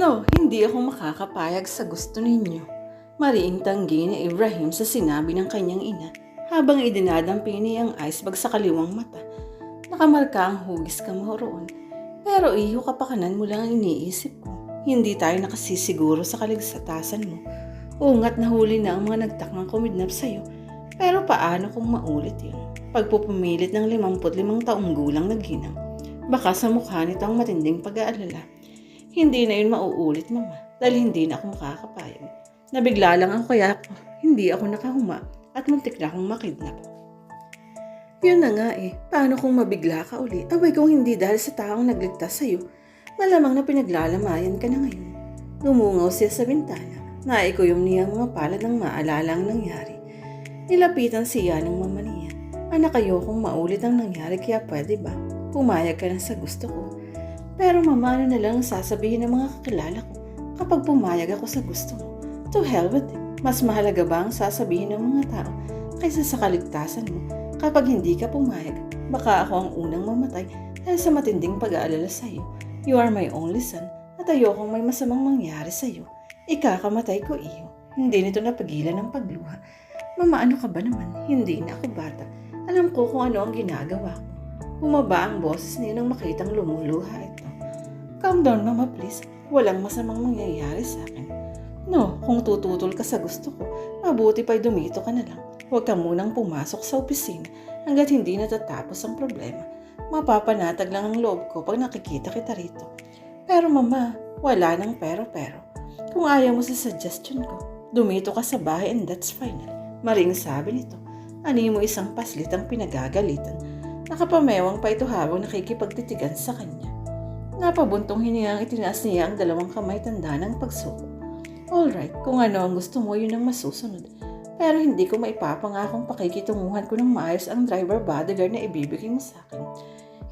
No, hindi ako makakapayag sa gusto ninyo. Mariing tanggi ni Ibrahim sa sinabi ng kanyang ina habang idinadampi niya ang icebag sa kaliwang mata. Nakamarka ang hugis ka mo roon. Pero iyo kapakanan mo lang ang iniisip ko. Hindi tayo nakasisiguro sa kaligtasan mo. Ungat nahuli na ang mga nagtakang kumidnap sa'yo. Pero paano kung maulit yun? Pagpupumilit ng 55 taong gulang na ginang. Baka sa mukha nito ang matinding pag-aalala. Hindi na yun mauulit, mama. Dahil hindi na ako makakapayag. Nabigla lang ako kaya ako, hindi ako nakahuma at muntik na akong makidnap. Yun na nga eh, paano kung mabigla ka uli? Abay kung hindi dahil sa taong nagligtas sa'yo, malamang na pinaglalamayan ka na ngayon. Lumungaw siya sa bintana, naikuyom niya ang mga palad ng maalala ang nangyari. Nilapitan siya ng mama niya. Anak ayokong maulit ang nangyari kaya pwede ba? Pumayag ka na sa gusto ko. Pero mama, ano na lang ang sasabihin ng mga kakilala ko kapag pumayag ako sa gusto mo? To hell with it. Mas mahalaga ba ang sasabihin ng mga tao kaysa sa kaligtasan mo? Kapag hindi ka pumayag, baka ako ang unang mamatay dahil sa matinding pag-aalala sa iyo. You are my only son at ayokong may masamang mangyari sa iyo. Ikakamatay ko iyo. Hindi nito napagilan ng pagluha. Mama, ano ka ba naman? Hindi na ako bata. Alam ko kung ano ang ginagawa ko. Bumaba ang boses niya nang makitang lumuluha ito. Calm down, mama, please. Walang masamang mangyayari sa akin. No, kung tututol ka sa gusto ko, mabuti pa'y dumito ka na lang. Huwag ka munang pumasok sa opisina hanggat hindi natatapos ang problema. Mapapanatag lang ang loob ko pag nakikita kita rito. Pero mama, wala nang pero-pero. Kung ayaw mo sa suggestion ko, dumito ka sa bahay and that's final. Maring sabi nito, ani mo isang paslit ang pinagagalitan. Nakapamewang pa ito habang nakikipagtitigan sa kanya. Napabuntong hiningang itinaas niya ang dalawang kamay tanda ng pagsuko. Alright, kung ano ang gusto mo, yun ang masusunod. Pero hindi ko maipapangakong pakikitunguhan ko ng maayos ang driver bodyguard na ibibigay mo sa akin.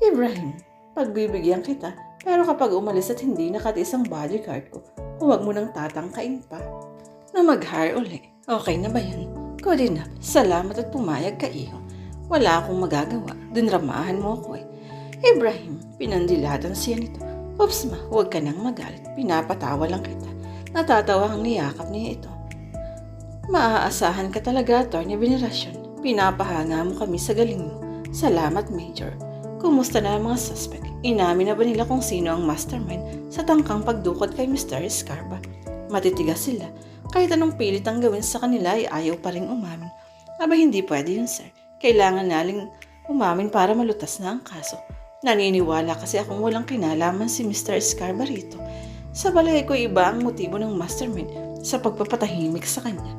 Ibrahim, pagbibigyan kita, pero kapag umalis at hindi nakatiis ang bodyguard ko, huwag mo nang tatangkain pa. Na mag-hire uli. Okay na ba yan? Good enough. Salamat at pumayag ka, iho. Wala akong magagawa. Dinramahan mo ako eh. Ibrahim, pinandilatan siya nito. Oops ma, huwag ka nang magalit. Pinapatawa lang kita. Natatawa ang niyakap niya ito. Maaasahan ka talaga, Atty. Venerasyon. Pinapahanga mo kami sa galing mo. Salamat, Major. Kumusta na ang mga suspect? Inamin na ba nila kung sino ang mastermind sa tangkang pagdukot kay Mr. Scarba? Matitigas sila. Kahit anong pilit ang gawin sa kanila ay ayaw pa rin umamin. Aba hindi pwede yun, sir. Kailangan naling umamin para malutas na ang kaso. Naniniwala kasi akong walang kinalaman si Mr. Scarba rito. Sa balay ko iba ang motibo ng mastermind sa pagpapatahimik sa kanya.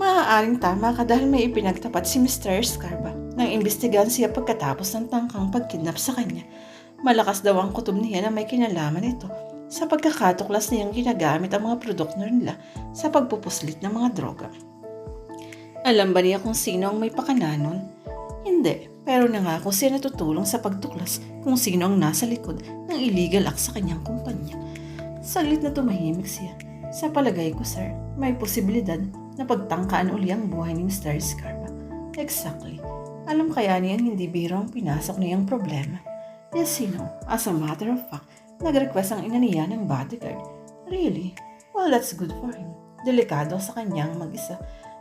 Maaaring tama ka dahil may ipinagtapat si Mr. Scarba nang imbestigahan siya pagkatapos ng tangkang pagkidnap sa kanya. Malakas daw ang kutob niya na may kinalaman ito sa pagkakatuklas niyang ginagamit ang mga produkto nila sa pagpupuslit ng mga droga. Alam ba niya kung sino ang may pakananon? Hindi, pero nangako siya natutulong sa pagtuklas kung sino ang nasa likod ng illegal act sa kanyang kumpanya. Saglit na tumahimik siya. Sa palagay ko, sir, may posibilidad na pagtangkaan uli ang buhay ni Mr. Scarpa. Exactly. Alam kaya niyang hindi biro ang pinasok niyang problema. Yes, you know, as a matter of fact, nag-request ang ina niya ng bodyguard. Really? Well, that's good for him. Delikado sa kanyang mag-isa.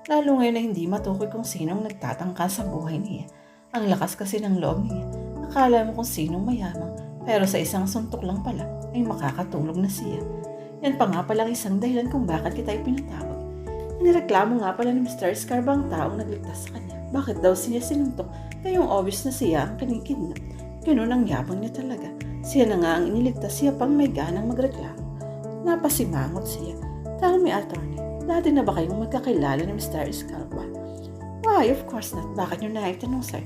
Lalo ngayon na hindi matukoy kung sinong nagtatangka sa buhay niya. Ang lakas kasi ng loob niya. Akala mo kung sinong mayamang, pero sa isang suntok lang pala ay makakatulog na siya. Yan pa nga palang isang dahilan kung bakit kita ipinatawag. Nireklamo nga pala ni Mr. Scarba ang taong nagligtas sa kanya. Bakit daw siya sinuntok? Kayong obvious na siya ang kinikidnap. Ganun ang yabang niya talaga. Siya na nga ang iniligtas siya pang may ganang magreklamo. Napasimangot siya. Me, attorney, dati na ba kayong magkakilala ni Mr. Scarba? Why, of course not. Bakit nyo naitanong, sir?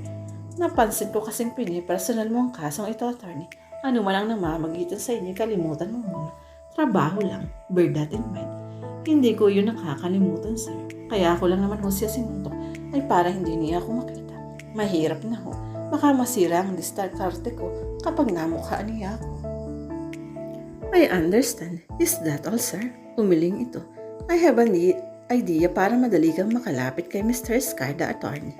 Napansin ko kasing pinipersonal mo ang kasong ito, attorney. Ano man ang namamagitan sa inyo, kalimutan mo muna. Trabaho lang. Bear that in mind. Hindi ko yun nakakalimutan, sir. Kaya ako lang naman ho siya sinuntok ay para hindi niya ako makita. Mahirap na ho. Baka masira ang diskarte ko kapag namukhaan niya ako. I understand. Is that all, sir? Umiling ito. I have an idea para madali kang makalapit kay Mr. Scarda Attorney.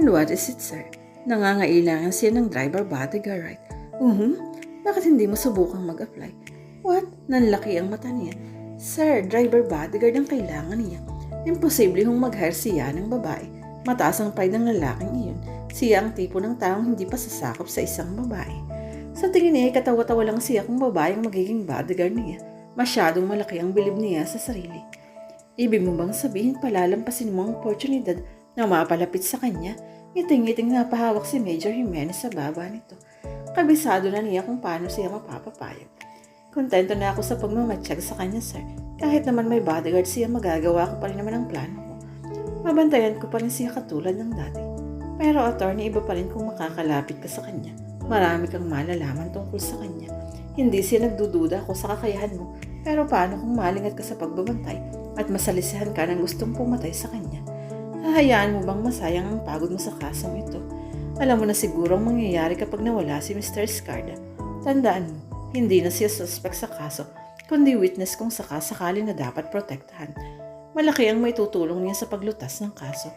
And what is it, sir? Nangangailangan siya ng driver bodyguard, right? Mhm. Bakit hindi mo subukang mag-apply? What? Nanlaki ang mata niya. Sir, driver bodyguard ang kailangan niya. Imposible hong mag-hire siya ng babae. Mataas ang pride ng lalaking iyon. Siya ang tipo ng taong hindi pa sasakop sa isang babae. Sa tingin niya, ay katawa-tawa lang siya kung babae ang magiging bodyguard niya. Masyadong malaki ang bilib niya sa sarili. Ibig mo bang sabihin palalampasin mo ang oportunidad na mapalapit sa kanya? Ngiting-ngiting napahawak si Major Jimenez sa baba nito. Kabisado na niya kung paano siya mapapapayag. Kontento na ako sa pagmamatsyag sa kanya, sir. Kahit naman may bodyguard siya, magagawa ko pa rin naman ang plano ko. Mabantayan ko pa rin siya katulad ng dati. Pero attorney, iba pa rin kung makakalapit ka sa kanya. Marami kang malalaman tungkol sa kanya. Hindi siya nagdududa ko sa kakayahan mo. Pero paano kung malingat ka sa pagbabantay at masalisihan ka ng gustong pumatay sa kanya? Hahayaan mo bang masayang ang pagod mo sa kasong ito? Alam mo na siguro ang mangyayari kapag nawala si Mr. Scarda. Tandaan mo, hindi na siya suspect sa kaso, kundi witness kung sakasakali na dapat protektahan. Malaki ang may tutulong niya sa paglutas ng kaso.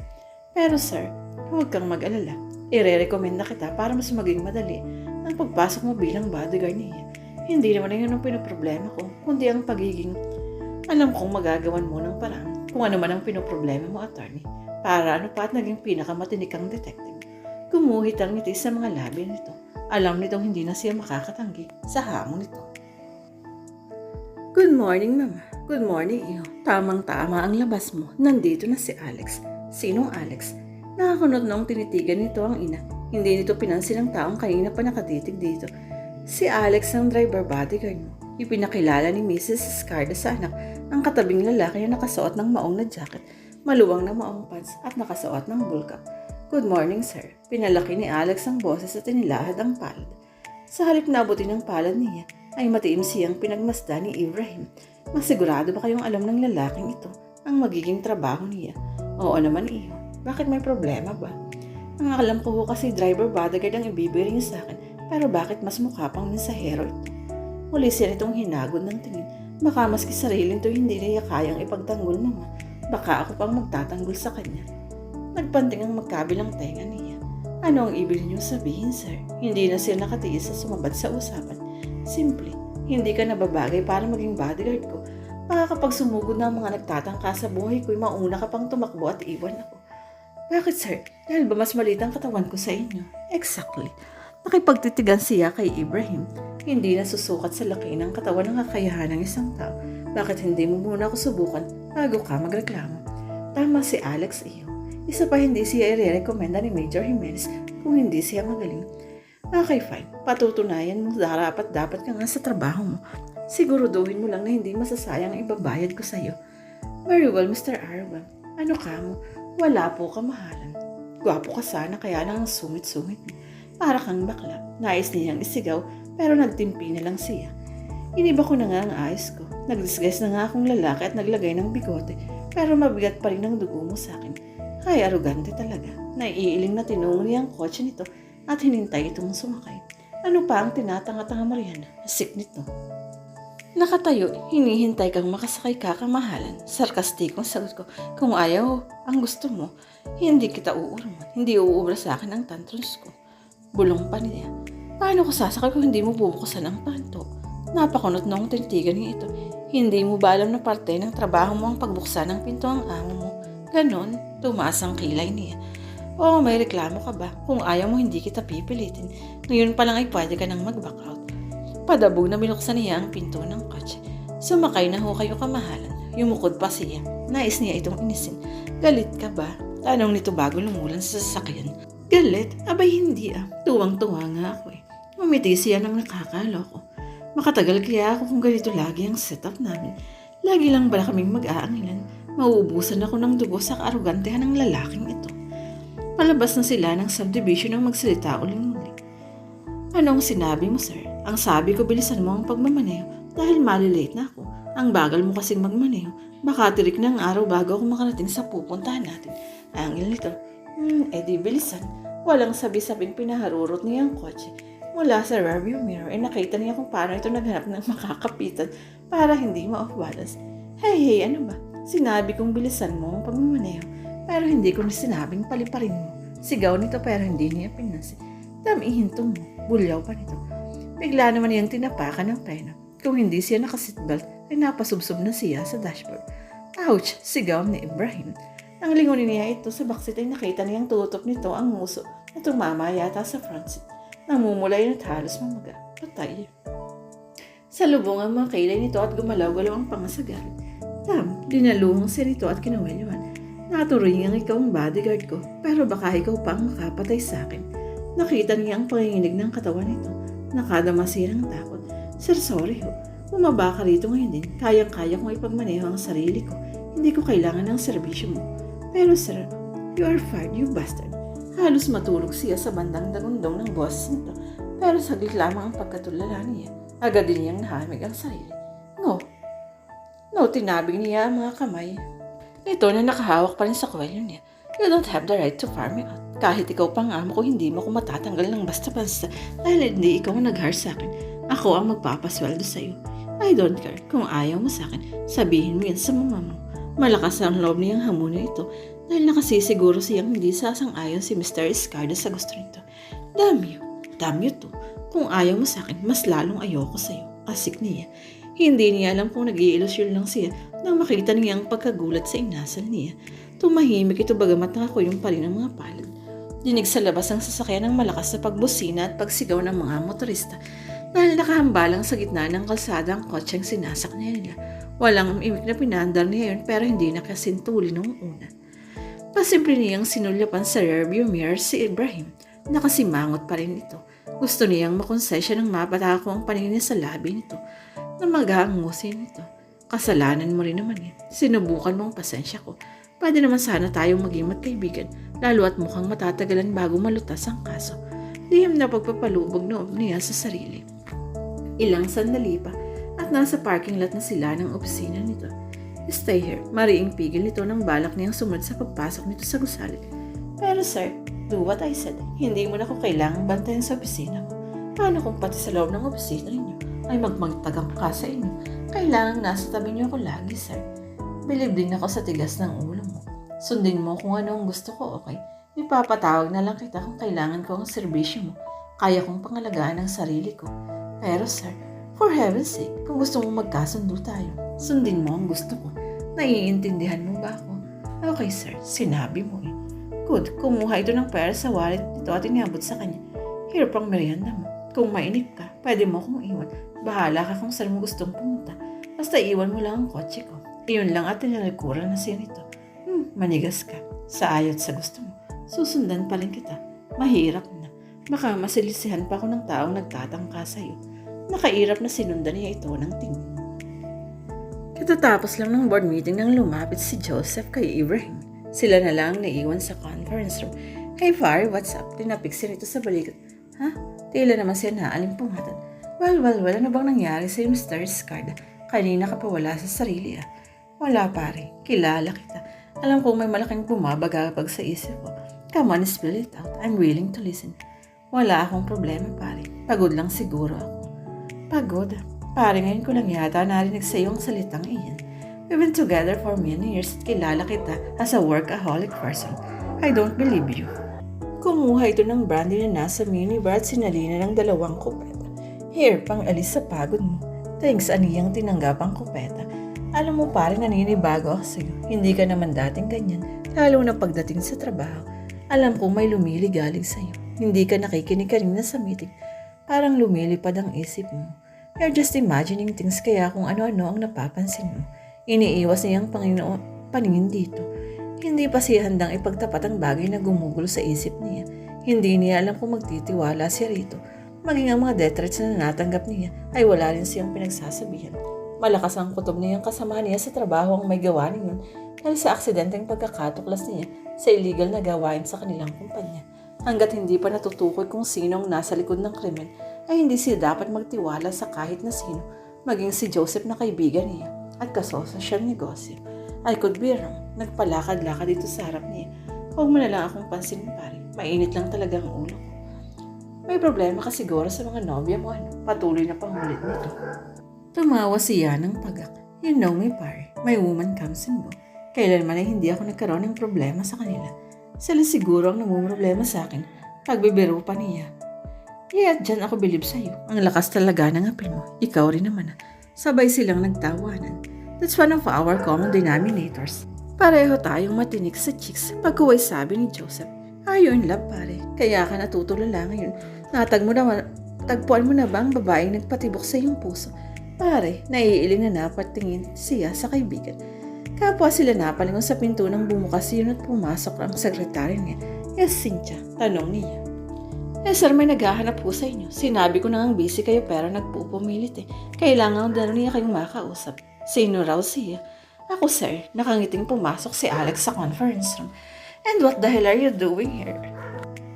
Pero sir, huwag kang mag-alala. Ire-recommend na kita para mas maging madali ang pagpasok mo bilang bodyguard niya. Hindi naman yun ang pinoproblema ko, kundi ang pagiging alam kong magagawan mo ng paraan kung ano man ang pinoproblema mo, attorney. Para ano pa at naging pinakamatinikang detective. Gumuhit ang ngiti sa mga labi nito. Alam nitong hindi na siya makakatanggi sa hamon nito. Good morning, Mama. Good morning, iyo. Tamang-tama ang labas mo. Nandito na si Alex. Sinong Alex? Nakakunot noong tinitigan nito ang ina. Hindi nito pinansin ang taong kanina pa nakatitig dito. Si Alex ang driver bodyguard mo. Ipinakilala ni Mrs. Scarda sa anak ang katabing lalaki na nakasuot ng maong na jacket, maluwang na maong pants at nakasuot ng bulka. Good morning, sir. Pinalaki ni Alex ang boses at tinilahad ang palad. Sa halip na abutin ng palad niya, ay matiim siyang pinagmasda ni Ibrahim. Masigurado ba kayong alam ng lalaking ito ang magiging trabaho niya? Oo naman, iyo. Bakit may problema ba? Ang alam ko kasi driver bodyguard ang ibibigay niyo sa akin, pero bakit mas mukha pang mensahero? Muli siya nitong hinagod ng tingin. Baka maski sarili nito hindi niya kayang ipagtanggol mama. Baka ako pang magtatanggol sa kanya. Nagpanting ang magkabilang tenga niya. Ano ang ibig niyo sabihin, sir? Hindi na siya nakatiis sa sumabad sa usapan. Simple, hindi ka nababagay para maging bodyguard ko. Baka kapag sumugod na ang mga nagtatangka sa buhay ko'y mauna ka pang tumakbo at iwan ako. Bakit, sir? Dahil ba mas maliit ang katawan ko sa inyo? Exactly. Nakipagtitigan siya kay Ibrahim. Hindi na susukat sa laki ng katawan ng kakayahan ng isang tao. Bakit hindi mo muna ako subukan bago ka magreklamo? Tama si Alex iyo. Isa pa hindi siya i-recommenda ni Major Jimenez kung hindi siya magaling. Okay, fine. Patutunayan mo dapat dapat ka nga sa trabaho mo. Siguraduhin mo lang na hindi masasayang ang ibabayad ko sa'yo. Very well, Mr. Arwan. Ano ka mo? Wala po kamahalan. Gwapo ka sana kaya lang ang sungit-sungit. Para kang bakla. Nais niyang isigaw pero nagtimpi na lang siya. Iniba ko na nga ang ayos ko. Nagdisguise na nga akong lalaki at naglagay ng bigote pero mabigat pa rin ang dugo mo sa akin. Ay, arugante talaga. Naiiling na tinungo niya ang kotse nito at hinintay itong sumakay. Ano pa ang tinatanga-tanga mo riyan? Asik nito. Nakatayo, hinihintay kang makasakay kakamahalan. Sarkastikong sagot ko, kung ayaw ang gusto mo, hindi kita uurman. Hindi uubra sa akin ang tantrums ko. Bulong pa niya. Paano ko sasakay kung hindi mo bubukasan ang panto? Napakunot noong tinitigan niya ito. Hindi mo ba alam na parte ng trabaho mo ang pagbuksan ng pinto ang amo mo? Ganon, tumaas ang kilay niya. Oo, may reklamo ka ba? Kung ayaw mo, hindi kita pipilitin. Ngayon pa lang ay pwede ka nang mag-back out. Padabog na binuksan niya ang pinto ng kotse. Sumakay na ho kayo kamahalan. Yumukod pa siya. Nais niya itong inisin. Galit ka ba? Tanong nito bago lumulan sa sasakyan. Galit? Abay hindi ah. Tuwang-tuwa nga ako eh. Umiti siya ng nakakaloko. Makatagal kaya ako kung ganito lagi ang setup namin. Lagi lang ba kaming mag-aangilan? Mauubusan ako ng dugo sa kaarugantehan ng lalaking ito. Palabas na sila ng subdivision ng magsalita uling-uling. Anong sinabi mo, sir? Ang sabi ko, bilisan mo ang pagmamaneho dahil malilate na ako. Ang bagal mo kasing magmaneho. Baka tirik ng araw bago ako makarating sa pupuntahan natin. Ang nito, hmm, edi bilisan. Walang sabi-sabing pinaharurot niya ang kotse. Mula sa rearview mirror, ay nakita niya kung paano ito naghanap ng makakapitan para hindi ma-off balance. Hey, hey, ano ba? Sinabi kong bilisan mo ang pagmamaneho, pero hindi ko na sinabing paliparin mo. Sigaw nito pero hindi niya pinansin. Dami hintong mo, bulyaw pa nito. Bigla naman niyang tinapakan ng preno. Kung hindi siya nakaseatbelt, ay napasubsob na siya sa dashboard. Ouch! Sigaw ni Ibrahim. Nang lingunin niya ito sa backseat ay nakita niyang tutok nito ang nguso na tumama yata sa front seat. Namumulay at halos mamaga. Patay. Sa lubong ang mga kilay nito at gumalaw-galaw ang pangasagal. Tam, dinaluhang si Rito at kinawelyuhan. Natuloy niyang ikaw ang bodyguard ko, pero baka ikaw pa ang makapatay sa akin. Nakita niya ang panginginig ng katawan nito. Nakadama siya ng takot. Sir, sorry ho. Bumaba ka rito ngayon din. Kayang-kaya kong ipagmaneho ang sarili ko. Hindi ko kailangan ng serbisyo mo. Pero sir, you are fired, you bastard. Halos matulog siya sa bandang dagundong ng boss nito. Pero saglit lamang ang pagkatulala niya. Agad din niyang nahamig ang sarili. No. No, tinabig niya ang mga kamay. Ito na nakahawak pa rin sa kwelyo niya. You don't have the right to fire me out. Kahit ikaw pang amo ko, hindi mo ko matatanggal ng basta-basta dahil hindi ikaw ang nag-hire sa akin. Ako ang magpapasweldo sa iyo. I don't care. Kung ayaw mo sa akin, sabihin mo yan sa mama mo. Malakas ang loob niyang hamunin ito dahil nakasisiguro siyang hindi sasang-ayon si Mr. Escarda sa gusto nito. Damn you. Damn you too. Kung ayaw mo sa akin, mas lalong ayoko sa iyo. Asik niya. Hindi niya alam kung nag-iilusyon lang siya nang makita niya ang pagkagulat sa inasal niya. Tumahimik ito bagamat nakakulong pa rin ang mga palad. Dinig sa labas ang sasakyan ng malakas na pagbusina at pagsigaw ng mga motorista dahil nakahambalang sa gitna ng kalsada ang kotseng sinasakyan nila. Walang imik na pinandar niya yun pero hindi nakasintuli noong una. Pasimple niyang sinulyapan sa rearview mirror si Ibrahim. Nakasimangot pa rin ito. Gusto niyang makonsesya ng mapatako ang paningin niya sa labi nito na maghangusin nito. Kasalanan mo rin naman eh. Sinubukan mo ang pasensya ko. Pwede naman sana tayong maging magkaibigan, lalo at mukhang matatagalan bago malutas ang kaso. Lihim na pagpapalubog noob niya sa sarili. Ilang sandali pa at nasa parking lot na sila ng opisina nito. Stay here. Mariing pigil nito ng balak niyang sumunod sa pagpasok nito sa gusali. Pero sir, do what I said. Hindi mo na ako kailangang bantayan sa opisina ko. Paano kung pati sa loob ng opisina ninyo ay magmagtagang ka sa inyo? Kailangang nasa tabi niyo ako lagi, sir. Bilib din ako sa tigas ng ulo mo. Sundin mo kung ano ang gusto ko, okay? Ipapatawag na lang kita kung kailangan ko ang serbisyo mo. Kaya kong pangalagaan ang sarili ko. Pero sir, for heaven's sake, kung gusto mo magkasundo tayo, sundin mo ang gusto ko. Naiintindihan mo ba ako? Okay sir, sinabi mo eh. Good, kumuha ito ng pera sa wallet nito at inabot sa kanya. Here pang merienda mo. Kung mainip ka, pwede mo akong iwan. Bahala ka kung saan mo gustong pumunta. Basta iwan mo lang ang kotse ko. Iyon lang at tinalikuran na siya nito. Manigas ka. Sa ayot sa gusto mo. Susundan pa rin kita. Mahirap na. Baka masilisihan pa ako ng taong nagtatangka sa'yo. Nakairap na sinundan niya ito ng tingin. Katatapos lang ng board meeting nang lumapit si Joseph kay Ibrahim. Sila na lang naiwan sa conference room. Hey Fari, what's up? Tinapik siya nito sa balikat. Ha? Tila naman siya naalimpungatan. Well, well, well, ano bang nangyari sa Mr. Scarda? Kanina ka pa wala sa sarili ah. Wala pare, kilala kita. Alam kong may malaking bumabagabag sa isip ko. Come on, spill it out. I'm willing to listen. Wala akong problema pare. Pagod lang siguro ako. Pagod? Pare, ngayon ko lang yata narinig sa iyo ang salitang iyan. We've been together for many years at kilala kita as a workaholic person. I don't believe you. Kumuha ito ng brandy na nasa minibar at sinalina ng dalawang kupeta. Here, pang alis sa pagod mo. Thanks, aniyang tinanggap ang kupeta. Alam mo pare, naninibago ako sa'yo. Hindi ka naman dating ganyan, lalo na pagdating sa trabaho. Alam kong may lumiligalig sa'yo. Hindi ka nakikinig kanina sa meeting. Parang lumilipad ang isip mo. You're just imagining things kaya kung ano-ano ang napapansin mo. Iniiwas niyang Panginoon paningin dito. Hindi pa siya handang ipagtapat ang bagay na gumugulo sa isip niya. Hindi niya alam kung magtitiwala siya rito. Maging ang mga death threats na natanggap niya ay wala rin siyang pinagsasabihan. Malakas ang kutob niyang kasama niya sa trabaho ang may gawa niyon dahil sa aksidenteng pagkakatuklas niya sa illegal na gawain sa kanilang kumpanya. Hanggat hindi pa natutukoy kung sino ang nasa likod ng krimen, ay hindi siya dapat magtiwala sa kahit na sino, maging si Joseph na kaibigan niya at kasosa siyang negosyo. I could be wrong. Nagpalakad-lakad dito sa harap niya. Huwag mo na lang akong pansin, pare. Mainit lang talaga ang ulo ko. May problema ka siguro sa mga nobya mo, ano? Patuloy na pangulit nito. Tumawa siya ng pagak. You know me, pare. My woman comes and go. Kailanman ay hindi ako nagkaroon ng problema sa kanila. Sila siguro ang namumroblema sa akin. Pagbibiro pa niya. Yeah, dyan ako bilib sa'yo. Ang lakas talaga ng apil mo. Ikaw rin naman. ah. Sabay silang nagtawanan. That's one of our common denominators. Pareho tayong matinik sa chicks pagkuway sabi ni Joseph. Ayaw in love pare. Kaya ka natutulala ngayon. Natag mo na, tagpuan mo na ba ang babaeng nagpatibok sa iyong puso? Pare, naiiling na napatingin siya sa kaibigan. Kapwa sila napalingon sa pinto nang bumukas yun at pumasok ang sekretary niya. Yes, Cynthia. Tanong niya. Eh sir, may naghahanap po sa inyo. Sinabi ko na ang busy kayo pero nagpupumilit eh. Kailangan daw niya kayong makausap. Sino raw siya? Ako sir, nakangiting pumasok si Alex sa conference room. And what the hell are you doing here?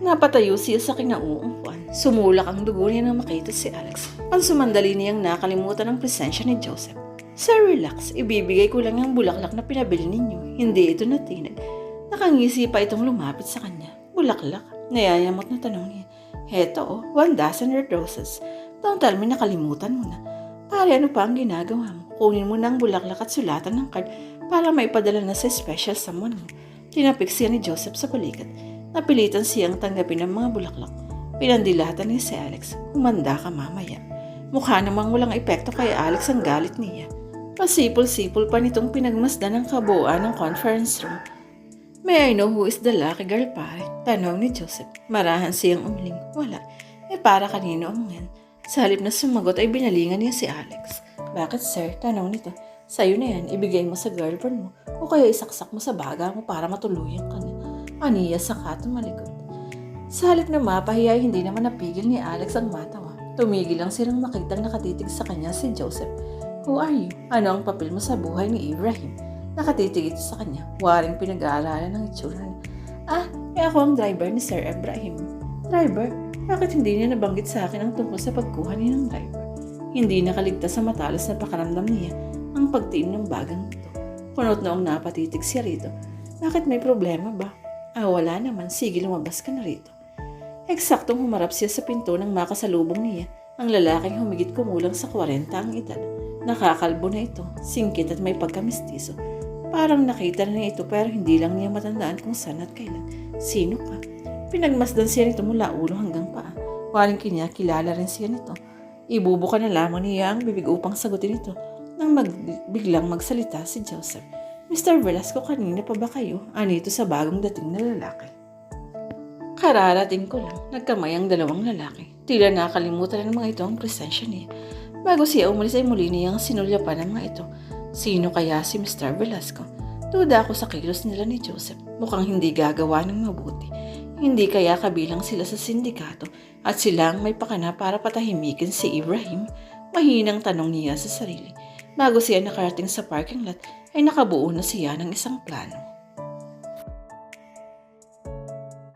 Napatayo siya sa kinauumpuan. Sumulak ang dugo niya nang makita si Alex. Pansumandali niyang nakalimutan ang presensya ni Joseph. Sir, relax. Ibibigay ko lang ang bulaklak na pinabili ninyo. Hindi ito natinag. Nakangisi pa itong lumapit sa kanya. Bulaklak? Nayayamot na tanong niya. Heto oh, one dozen red roses. Don't tell me nakalimutan mo na. Pare, ano pa ang ginagawa mo? Kunin mo na ang bulaklak at sulatan ng card para maipadala na sa special someone. Tinapik siya ni Joseph sa balikat. Napilitan siyang tanggapin ang mga bulaklak. Pinandilatan niya si Alex. Humanda ka mamaya. Mukha namang walang epekto kay Alex ang galit niya. Pasipol-sipol pa nitong pinagmasdan ng kabuuan ng conference room. May I know who is the lucky girl pare? Tanong ni Joseph. Marahan siyang umiling. Wala. Eh para kanino ang yan? Sa halip na sumagot ay binalingan niya si Alex. Bakit sir? Tanong nito. Sa'yo na yan, ibigay mo sa girlfriend mo o kaya isaksak mo sa baga mo para matuluyan ka na. Aniya sa katong malikot. Sa halip na mapahiya, hindi naman napigil ni Alex ang matawa. Tumigil lang silang makitang nakatitig sa kanya si Joseph. Who are you? Ano ang papel mo sa buhay ni Ibrahim? Nakatitig ito sa kanya. Waring pinag-aaralan ng itsura niya. Ah, eh ako ang driver ni Sir Ibrahim. Driver? Bakit hindi niya nabanggit sa akin ang tungkol sa pagkuha niya ng driver? Hindi nakaligtas sa matalas na pakaramdam niya ang pagtiim ng bagang ito. Kunot noong napatitig siya rito. Bakit may problema ba? Ah, wala naman. Sige, lumabas ka na rito. Eksaktong humarap siya sa pinto nang makasalubong niya ang lalaking humigit kumulang sa 40 ang edad. Nakakalbo na ito, singkit at may pagkamistiso. Parang nakita na niya ito pero hindi lang niya matandaan kung saan at kailan. Sino ka? Pinagmasdan siya nito mula ulo hanggang paa. Waring kinya, kilala rin siya nito. Ibubuka na lamang niya ang bibig upang sagutin ito nang mag, biglang magsalita si Joseph. Mr. Velasco, kanina pa ba kayo? Ano ito sa bagong dating na lalaki? Kararating ko lang, nagkamay ang dalawang lalaki. Tila nakalimutan ng mga ito ang presensya niya. Bago siya umalis ay muli niyang sinulyapan ang mga ito. Sino kaya si Mr. Velasco? Duda ako sa kilos nila ni Joseph. Mukhang hindi gagawa ng mabuti. Hindi kaya kabilang sila sa sindikato at sila ang may pakana para patahimikin si Ibrahim? Mahinang tanong niya sa sarili. Bago siya nakarating sa parking lot ay nakabuo na siya ng isang plano.